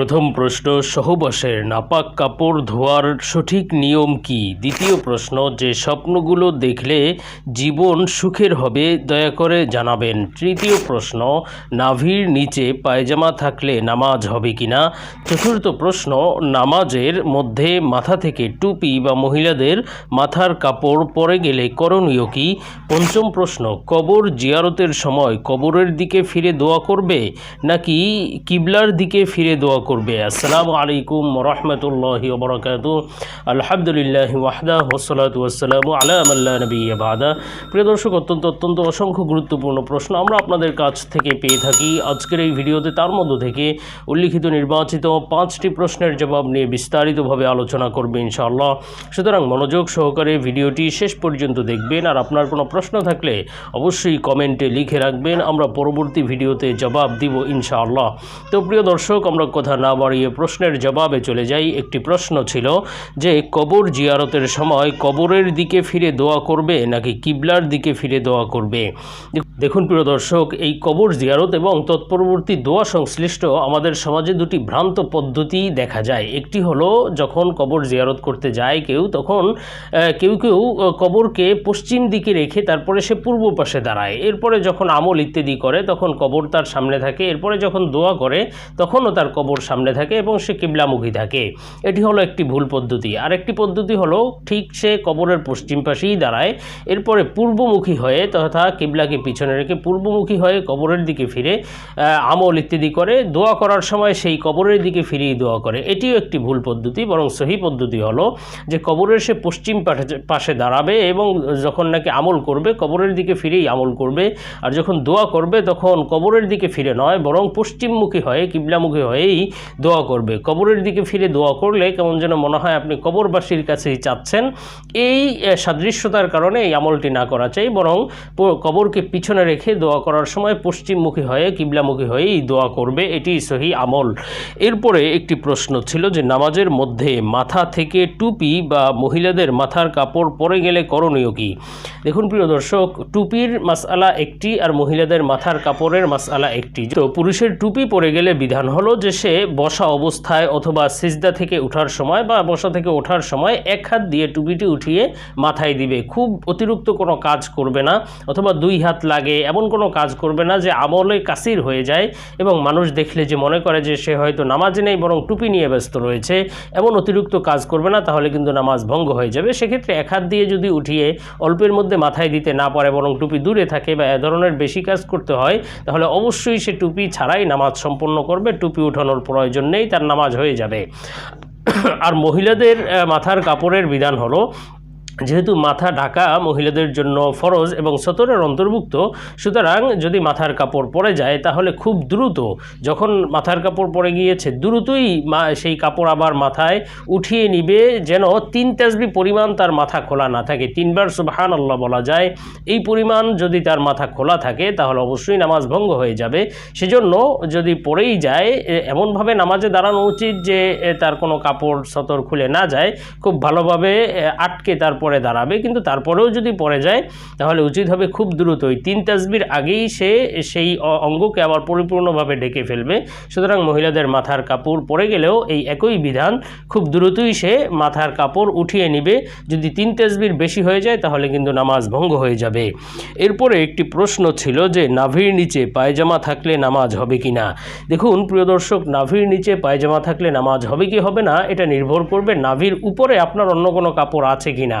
প্রথম প্রশ্ন, সহবাসের নাপাক কাপড় ধোয়ার সঠিক নিয়ম কি? দ্বিতীয় প্রশ্ন, যে স্বপ্নগুলো দেখলে জীবন সুখের হবে, দয়া করে জানাবেন। তৃতীয় প্রশ্ন, নাভির নিচে পায়জামা থাকলে নামাজ হবে কি না চতুর্থ প্রশ্ন, নামাজের মধ্যে মাথা থেকে টুপি বা মহিলাদের মাথার কাপড় পরে গেলে করণীয় কি? পঞ্চম প্রশ্ন, কবর জিয়ারতের সময় কবরের দিকে ফিরে দোয়া করবে নাকি কিবলার দিকে ফিরে দোয়া করবে। আসসালামু আলাইকুম রহমতুল্লাহি বরকাত আলহামদুলিল্লাহ ওয়াহদা ওসলাত ওয়াসালাম আলাম আল্লাহ নবী বাদা। প্রিয় দর্শক, অত্যন্ত অত্যন্ত অসংখ্য গুরুত্বপূর্ণ প্রশ্ন আমরা আপনাদের কাছ থেকে পেয়ে থাকি। আজকের এই ভিডিওতে তার মধ্য থেকে উল্লিখিত নির্বাচিত পাঁচটি প্রশ্নের জবাব নিয়ে বিস্তারিতভাবে আলোচনা করবে ইনশাআল্লাহ। সুতরাং মনোযোগ সহকারে ভিডিওটি শেষ পর্যন্ত দেখবেন। আর আপনার কোনো প্রশ্ন থাকলে অবশ্যই কমেন্টে লিখে রাখবেন। আমরা পরবর্তী ভিডিওতে জবাব দিব ইনশাআল্লাহ। তো প্রিয় দর্শক, আমরা কথা না বাড়িয়ে প্রশ্নের জবাবে চলে যাই। একটি প্রশ্ন ছিল যে, কবর জিয়ারতের সময় কবরের দিকে ফিরে দোয়া করবে নাকি কিবলার দিকে ফিরে দোয়া করবে? দেখুন প্রিয় দর্শক, এই কবর জিয়ারত এবং তৎপরবর্তী দোয়া সংশ্লিষ্ট আমাদের সমাজে দুটি ভ্রান্ত পদ্ধতি দেখা যায়। একটি হলো, যখন কবর জিয়ারত করতে যায় কেউ, তখন কেউ কেউ কবরকে পশ্চিম দিকে রেখে তারপরে সে পূর্ব পাশে দাঁড়ায়। এরপরে যখন আমল ইত্যাদি করে, তখন কবর তার সামনে থাকে। এরপরে যখন দোয়া করে, তখনও তার কবর সামনে থাকে এবং সে কিবলামুখী থাকে। এটি হলো একটি ভুল পদ্ধতি। আরেকটি পদ্ধতি হলো, ঠিক সে কবরের পশ্চিম পাশেই দাঁড়ায়, এরপরে পূর্বমুখী হয়ে তথা কিবলাকে পিছনে রেখে পূর্বমুখী হয়ে কবরের দিকে ফিরে আমল ইত্যাদি করে। দোয়া করার সময় সেই কবরের দিকে ফিরেই দোয়া করে। এটিও একটি ভুল পদ্ধতি, বরং সহি পদ্ধতি হলো যে কবরের সে পশ্চিম পাশে- পাশে দাঁড়াবে এবং যখন নাকি আমল করবে, কবরের দিকে ফিরেই আমল করবে। আর যখন দোয়া করবে, তখন কবরের দিকে ফিরে নয়, বরং পশ্চিমমুখী হয়ে, কিবলামুখী হয়েই দোয়া করবে। কবরের দিকে ফিরে দোয়া করলে কেমন যেন মনে হয় আপনি কবরবাসীর কাছেই চাচ্ছেন। এই সাদৃশ্যতার কারণে এই আমলটি না করা চাই, বরং কবরকে পিছনে রেখে দোয়া করার সময় পশ্চিমমুখী হয়ে, কিবলামুখী হয়েই দোয়া করবে। এটি সহি আমল। এরপরে একটি প্রশ্ন ছিল যে, নামাজের মধ্যে মাথা থেকে টুপি বা মহিলাদের মাথার কাপড় পরে গেলে করণীয় কি? দেখুন প্রিয় দর্শক, টুপির মাসআলা একটি আর মহিলাদের মাথার কাপড়ের মাসআলা একটি। তো পুরুষের টুপি পরে গেলে বিধান হলো যে, সে বসা অবস্থায় অথবা সিজদা থেকে ওঠার সময় বা বসা থেকে ওঠার সময় এক হাত দিয়ে টুপিটি উঠিয়ে মাথায় দিবে। খুব অতিরিক্ত কোনো কাজ করবে না অথবা দুই হাত লাগে, এমন কোনো কাজ করবে না যে আমলে কাসির হয়ে যায় এবং মানুষ দেখলে যে মনে করে যে সে হয়তো নামাজে নেই বরং টুপি নিয়ে ব্যস্ত রয়েছে। এমন অতিরিক্ত কাজ করবে না, তাহলে কিন্তু নামাজ ভঙ্গ হয়ে যাবে। সেক্ষেত্রে এক হাত দিয়ে যদি উঠিয়ে অল্পের মধ্যে মাথায় দিতে না পারে বরং টুপি দূরে থাকে বা এ ধরনের বেশি কাজ করতে হয়, তাহলে অবশ্যই সে টুপি ছাড়াই নামাজ সম্পন্ন করবে। টুপি উঠানোর প্রয়োজন নেই তার নামাজ হয়ে যাবে। আর মহিলাদের মাথার কাপড়ের বিধান হলো যেহেতু মাথা ঢাকা, মহিলাদের জন্য ফরজ এবং সতরের অন্তর্ভুক্ত, সুতরাং যদি মাথার কাপড় পরে যায়, তাহলে খুব দ্রুত, যখন মাথার কাপড় পরে গিয়েছে, দ্রুতই সেই কাপড় আবার মাথায় উঠিয়ে নিবে, যেন তিন তেজবি পরিমাণ তার মাথা খোলা না থাকে। তিনবার সুবহান আল্লাহ বলা যায়, এই পরিমাণ যদি তার মাথা খোলা থাকে, তাহলে অবশ্যই নামাজ ভঙ্গ হয়ে যাবে। সেজন্য যদি পরেই যায় এমনভাবে নামাজে দাঁড়ানো উচিত যে তার কোনো কাপড়, সতর খুলে না যায়, খুব ভালোভাবে আটকে তারপরে দাঁড়াবে, কিন্তু তারপরেও যদি পরে যায়, তাহলে উচিত হবে খুব দ্রুতই। তিন তাসবির আগেই সে সেই অঙ্গকে আবার পরিপূর্ণভাবে ঢেকে ফেলবে। সুতরাং মহিলাদের মাথার কাপড় পরে গেলেও এই একই বিধান, খুব দ্রুতই সে মাথার কাপড় উঠিয়ে নিবে। যদি তিন তাসবির বেশি হয়ে যায়, তাহলে কিন্তু নামাজ ভঙ্গ হয়ে যাবে। এরপরে একটি প্রশ্ন ছিল যে, নাভির নিচে পায়জামা থাকলে নামাজ হবে কি না? দেখুন, প্রিয় দর্শক, নাভির নিচে পায়জামা থাকলে নামাজ হবে কি হবে না, এটা নির্ভর করবে নাভির উপরে আপনার অন্য কোনো কাপড় আছে কি না।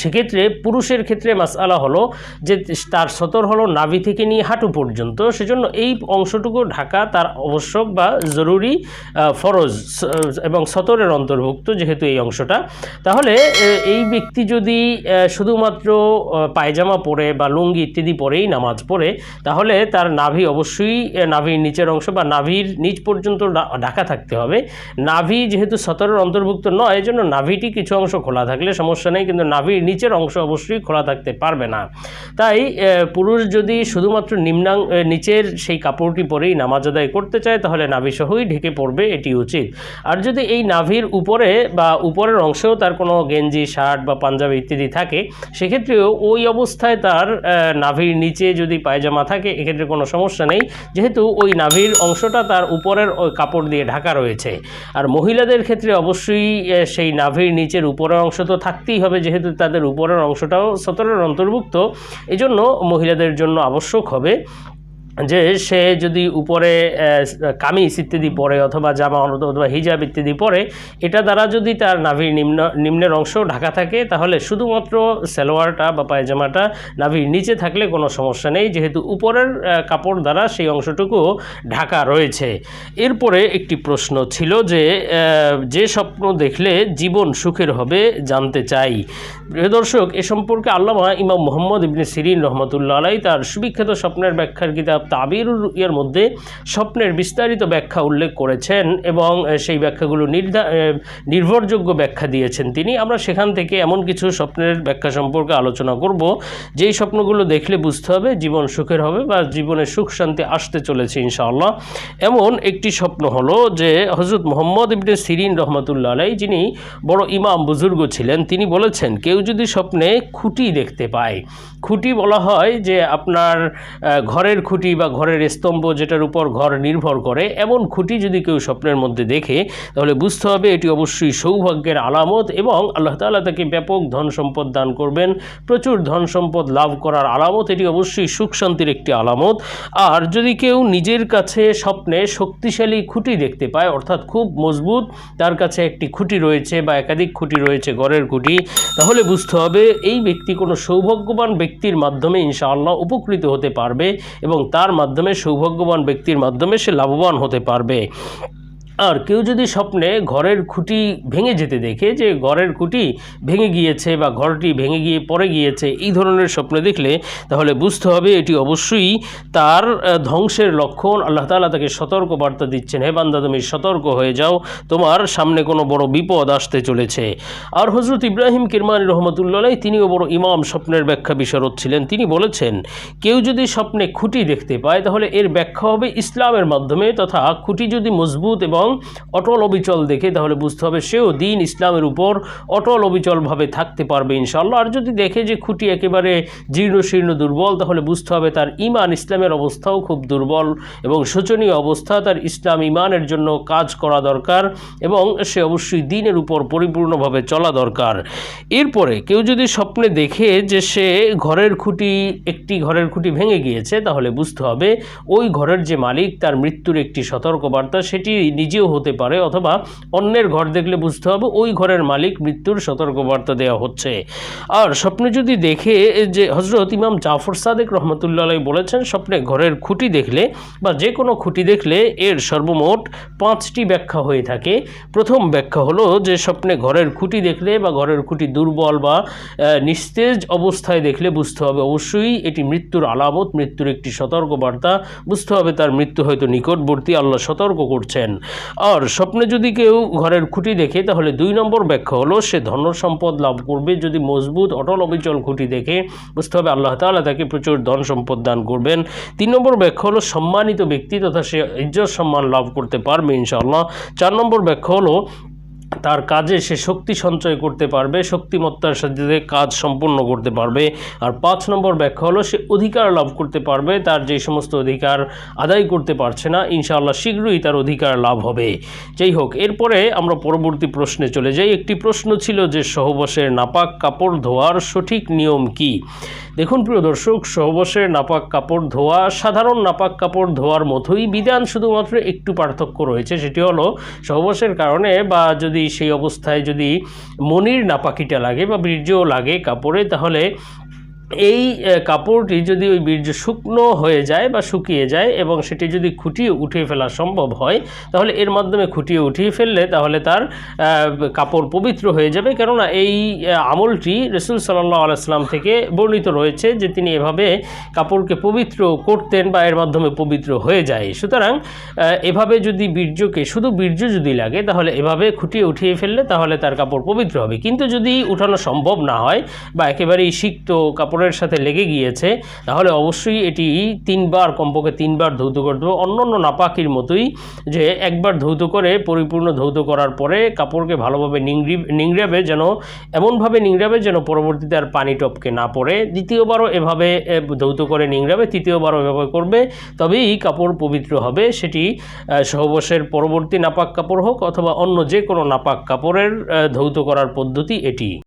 সেক্ষেত্রে পুরুষের ক্ষেত্রে মাসআলা হলো যে তার সতর হলো নাভি থেকে নিয়ে হাঁটু পর্যন্ত, সেজন্য এই অংশটুকু ঢাকা তার আবশ্যক বা জরুরি ফরজ এবং সতরের অন্তর্ভুক্ত যেহেতু এই অংশটা। তাহলে এই ব্যক্তি যদি শুধুমাত্র পায়জামা পরে বা লুঙ্গি ইত্যাদি পরেই নামাজ পড়ে, তাহলে তার নাভি অবশ্যই নাভির নিচের অংশ বা নাভির নিচ পর্যন্ত ঢাকা থাকতে হবে। নাভি যেহেতু সতরের অন্তর্ভুক্ত নয়, এজন্য নাভিটি কিছু অংশ খোলা থাকলে সমস্যা নেই, কিন্তু নাভির নিচের অংশ অবশ্যই খোলা থাকতে পারবে না। তাই পুরুষ যদি শুধুমাত্র নিম্নাং নিচের সেই কাপড়টি পরেই নামাজ আদায় করতে চায়, তাহলে নাভিসহই ঢেকে পড়বে এটি উচিত। আর যদি এই নাভির উপরে বা উপরের অংশেও তার কোনো গেঞ্জি, শার্ট বা পাঞ্জাবি ইত্যাদি থাকে, সেক্ষেত্রেও ওই অবস্থায় তার নাভির নিচে যদি পায়জামা থাকে, এক্ষেত্রে কোনো সমস্যা নেই। যেহেতু ওই নাভির অংশটা তার উপরের কাপড় দিয়ে ঢাকা রয়েছে। আর মহিলাদের ক্ষেত্রে অবশ্যই সেই নাভির নিচের উপরের অংশ তো থাকতেই হবে, যেহেতু তাদের উপরের অংশটাও সতরের অন্তর্ভুক্ত। এজন্য মহিলাদের জন্য আবশ্যক হবে যে সে যদি উপরে কামিজ ইত্যাদি পরে অথবা জামা অথবা হিজাব ইত্যাদি পরে, এটা দ্বারা যদি তার নাভির নিম্ন, নিম্নের অংশ ঢাকা থাকে, তাহলে শুধুমাত্র সালোয়ারটা বা পায়জামাটা নাভির নিচে থাকলে কোনো সমস্যা নেই, যেহেতু উপরের কাপড় দ্বারা সেই অংশটুকু ঢাকা রয়েছে। এরপরে একটি প্রশ্ন ছিল যে যে স্বপ্ন দেখলে জীবন সুখের হবে জানতে চাই। প্রিয় দর্শক, এ সম্পর্কে আল্লামা ইমাম মোহাম্মদ ইবনে সিরিন রহমতুল্লাহ আলাই তার সুবিখ্যাত স্বপ্নের ব্যাখ্যার কিতাব তাবির এর মধ্যে স্বপ্নের বিস্তারিত ব্যাখ্যা উল্লেখ করেছেন এবং সেই ব্যাখ্যাগুলো নির্ভরযোগ্য ব্যাখ্যা দিয়েছেন তিনি। আমরা সেখান থেকে এমন কিছু স্বপ্নের ব্যাখ্যা সম্পর্কে আলোচনা করব। যেই স্বপ্নগুলো দেখলে বুঝতে হবে, জীবন সুখের হবে বা জীবনে সুখ শান্তি আসতে চলেছে ইনশাআল্লাহ। এমন একটি স্বপ্ন হলো যে হজরত মোহাম্মদ ইবনে সিরিন রহমতুল্লাহ আলাই যিনি বড় ইমাম বুজুর্গ ছিলেন, তিনি বলেছেন, কেউ যদি স্বপ্নে খুঁটি দেখতে পায়, খুঁটি বলা হয় যে আপনার ঘরের খুঁটি বা ঘরের স্তম্ভ যেটার উপর ঘর নির্ভর করে, এমন খুঁটি যদি কেউ স্বপ্নের মধ্যে দেখে, তাহলে বুঝতে হবে এটি অবশ্যই সৌভাগ্যের আলামত এবং আল্লাহ তাআলা তাকে ব্যাপক ধন সম্পদ দান করবেন, প্রচুর ধন সম্পদ লাভ করার আলামত, এটি অবশ্যই সুখ শান্তির একটি আলামত। আর যদি কেউ নিজের কাছে স্বপ্নে শক্তিশালী খুঁটি দেখতে পায়, অর্থাৎ খুব মজবুত, তার কাছে একটি খুঁটি রয়েছে বা একাধিক খুঁটি রয়েছে ঘরের খুঁটি, তাহলে বুঝতে হবে এই ব্যক্তি কোনো সৌভাগ্যবান ব্যক্তির মাধ্যমে ইনশাআল্লাহ উপকৃত হতে পারবে এবং তার মাধ্যমে সৌভাগ্যবান ব্যক্তির মাধ্যমে সে লাভবান হতে পারবে। আর কেউ যদি স্বপ্নে ঘরের খুঁটি ভেঙে যেতে দেখে যে ঘরের খুঁটি ভেঙে গিয়েছে বা ঘরটি ভেঙে গিয়ে পড়ে গিয়েছে, এই ধরনের স্বপ্ন দেখলে তাহলে বুঝতে হবে এটি অবশ্যই তার ধ্বংসের লক্ষণ। আল্লাহ তাআলা তাকে সতর্ক বার্তা দিচ্ছেন, হে বান্দা, তুমি সতর্ক হয়ে যাও, তোমার সামনে কোনো বড় বিপদ আসতে চলেছে। আর হজরত ইব্রাহিম কিরমানি রহমতুল্লাহ তিনিও বড় ইমাম স্বপ্নের ব্যাখ্যা বিশারদ ছিলেন। তিনি বলেছেন, কেউ যদি স্বপ্নে খুঁটি দেখতে পায়, তাহলে এর ব্যাখ্যা হবে ইসলামের মাধ্যমে, তথা খুঁটি যদি মজবুত এবং অটল অবিচল দেখে তাহলে বুঝতে হবে সেও দিন ইসলামের উপর অটল অবিচলভাবে থাকতে পারবে ইনশাল্লাহ আর যদি দেখে যে খুঁটি একেবারে জীর্ণ শীর্ণ দুর্বল, তাহলে বুঝতে হবে তার ইমান ইসলামের অবস্থাও খুব দুর্বল এবং শোচনীয় অবস্থা, তার ইসলাম ইমানের জন্য কাজ করা দরকার এবং সে অবশ্যই দিনের উপর পরিপূর্ণভাবে চলা দরকার। এরপরে কেউ যদি স্বপ্নে দেখে যে সে ঘরের খুঁটি, একটি ঘরের খুঁটি ভেঙে গিয়েছে, তাহলে বুঝতে হবে ওই ঘরের যে মালিক, তার মৃত্যুর একটি সতর্কবার্তা, সেটি নিজেও হতে পারে অথবা অন্যের ঘর দেখলে বুঝতে হবে ওই ঘরের মালিক মৃত্যুর সতর্কবার্তা দেওয়া হচ্ছে। আর স্বপ্নে যদি দেখে যে হজরত ইমাম জাফর সাদেক রহমতুল্লাহ বলেছেন, স্বপ্নে ঘরের খুঁটি দেখলে বা যে কোনো খুঁটি দেখলে এর সর্বমোট পাঁচটি ব্যাখ্যা হয়ে থাকে। প্রথম ব্যাখ্যা হলো যে স্বপ্নে ঘরের খুঁটি দেখলে বা ঘরের খুঁটি দুর্বল বা নিস্তেজ অবস্থায় দেখলে বুঝতে হবে অবশ্যই এটি মৃত্যুর আলামত, মৃত্যুর একটি সতর্কবার্তা, বুঝতে হবে তার মৃত্যু হয়তো নিকটবর্তী, আল্লাহ সতর্ক করছেন। আর স্বপ্নে যদি কেউ ঘরের খুঁটি দেখে, তাহলে দুই নম্বর ব্যাখ্যা হলো, সে ধন সম্পদ লাভ করবে যদি মজবুত, অটল, অবিচল খুঁটি দেখে। বুঝতে হবে, আল্লাহ তালা তাকে প্রচুর ধন সম্পদ দান করবেন। তিন নম্বর ব্যাখ্যা হলো, সম্মানিত ব্যক্তি তথা সে ইজ্জত সম্মান লাভ করতে পারবে, ইনশাআল্লাহ। চার নম্বর ব্যাখ্যা হলো তার কাজে সে শক্তি সঞ্চয় করতে পারবে, শক্তিমত্তার সাথে কাজ সম্পূর্ণ করতে পারবে। আর পাঁচ নম্বর ব্যাখ্যা হলো, সে অধিকার লাভ করতে পারবে, তার যে সমস্ত অধিকার আদায় করতে পারছে না, ইনশাআল্লাহ শীঘ্রই তার অধিকার লাভ হবে। যাই হোক, এরপরে আমরা পরবর্তী প্রশ্নে চলে যাই। একটি প্রশ্ন ছিল যে, সহবাসের নাপাক কাপড় ধোয়ার সঠিক নিয়ম কি? দেখুন প্রিয় দর্শক, সহবাসের নাপাক কাপড় ধোয়া, সাধারণ নাপাক কাপড় ধোয়ার মতোই বিধান শুধুমাত্র একটু পার্থক্য রয়েছে, সেটি হলো সহবাসের কারণে বা যদি সেই অবস্থায় যদি মনির নাপাকিটা লাগে বা বীর্যও লাগে কাপড়ে তাহলে এই কাপড়টি যদি ওই বীর্য শুকনো হয়ে যায় বা শুকিয়ে যায় এবং সেটি যদি খুঁটিয়ে উঠিয়ে ফেলা সম্ভব হয়, তাহলে এর মাধ্যমে খুঁটিয়ে উঠিয়ে ফেললে তাহলে তার কাপড় পবিত্র হয়ে যাবে। কেননা এই আমলটি রসুল সাল্লাহ আলাইসলাম থেকে বর্ণিত রয়েছে যে তিনি এভাবে কাপড়কে পবিত্র করতেন বা এর মাধ্যমে পবিত্র হয়ে যায়। সুতরাং এভাবে যদি বীর্যকে, শুধু বীর্য যদি লাগে, তাহলে এভাবে খুঁটিয়ে উঠিয়ে ফেললে তাহলে তার কাপড় পবিত্র হবে। কিন্তু যদি উঠানো সম্ভব না হয় বা একেবারেই সিক্ত কাপড়ের সাথে লেগে গিয়েছে, তাহলে অবশ্যই এটি তিনবার, কমপক্ষে তিনবার ধৌত করতে হবে অন্য অন্য নাপাকির মতোই যে একবার ধৌত করে, পরিপূর্ণ ধৌত করার পরে কাপড়কে ভালোভাবে নিংড়ি, নিংড়াবে যেন, এমনভাবে নিংড়াবে যেন পরবর্তীতে আর পানি টপকে না পড়ে। দ্বিতীয়বারও এভাবে ধৌত করে নিংড়াবে, তৃতীয়বারও এভাবে করবে, তবেই কাপড় পবিত্র হবে। সেটি সহবশের পরবর্তী নাপাক কাপড় হোক অথবা অন্য যে কোনো নাপাক কাপড়ের ধৌত করার পদ্ধতি এটি।